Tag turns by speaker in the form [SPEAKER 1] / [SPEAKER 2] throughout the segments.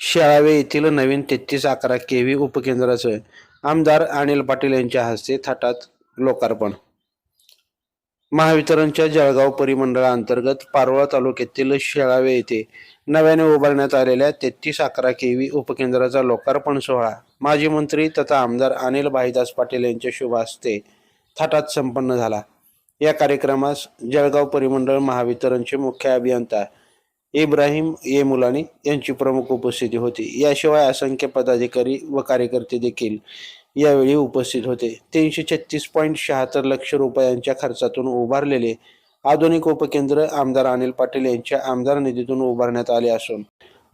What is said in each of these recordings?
[SPEAKER 1] शेळावे येथील नवीन तेहतीस अकरा के व्ही उपकेंद्राचं आमदार अनिल पाटील यांच्या हस्ते थाटात लोकार्पण. महावितरणच्या जळगाव परिमंडळाअंतर्गत पारोळा तालुक्यातील शेळावे येथे नव्याने उभारण्यात आलेल्या तेहतीस अकरा के व्ही उपकेंद्राचा लोकार्पण सोहळा माजी मंत्री तथा आमदार अनिल भाईदास पाटील यांच्या शुभ हस्ते थाटात संपन्न झाला. या कार्यक्रमास जळगाव परिमंडळ महावितरणचे मुख्य अभियंता इब्राहिम ये मुलानी यांची प्रमुख उपस्थिती होती. याशिवाय असंख्य पदाधिकारी व कार्यकर्ते देखील यावेळी उपस्थित होते. तीनशे छत्तीस पॉईंट शहात्तर लक्ष रुपयांच्या खर्चातून उभारलेले आधुनिक उपकेंद्र आमदार अनिल पाटील यांच्या आमदार निधीतून उभारण्यात आले असून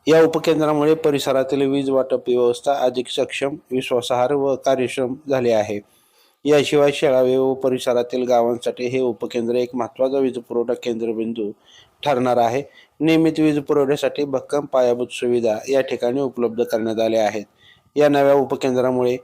[SPEAKER 1] या उपकेंद्रामुळे परिसरातील वीज वाटप व्यवस्था अधिक सक्षम विश्वासार्ह व कार्यक्षम झाली आहे. याशिवाय शेळावे व परिसरातील गावांसाठी हे उपकेंद्र एक महत्त्वाचा वीज पुरवठा केंद्रबिंदू ठरणार आहे. नियमित वीज पुरवठ्यासाठी भक्कम पायाभूत सुविधा या ठिकाणी उपलब्ध करण्यात आल्या आहेत. या नव्या उपकेंद्रामुळे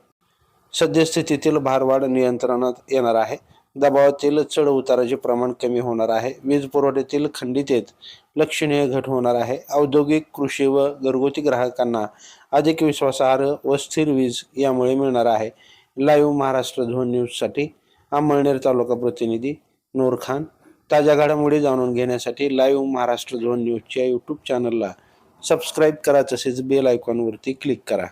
[SPEAKER 1] सद्यस्थितीतील भारवाढ नियंत्रणात येणार आहे. दबावातील चढ उताराचे प्रमाण कमी होणार आहे. वीज पुरवठ्यातील खंडितेत लक्षणीय घट होणार आहे. औद्योगिक कृषी व घरगुती ग्राहकांना अधिक विश्वासार्ह व स्थिर वीज यामुळे मिळणार आहे. लाईव्ह महाराष्ट्र झोन न्यूजसाठी अंमळनेर तालुका प्रतिनिधी नूर खान. ताज्या घडामोडी जाणून घेण्यासाठी लाईव्ह महाराष्ट्र झोन न्यूजच्या यूट्यूब चॅनलला सबस्क्राईब करा तसेच बेल आयकॉनवरती क्लिक करा.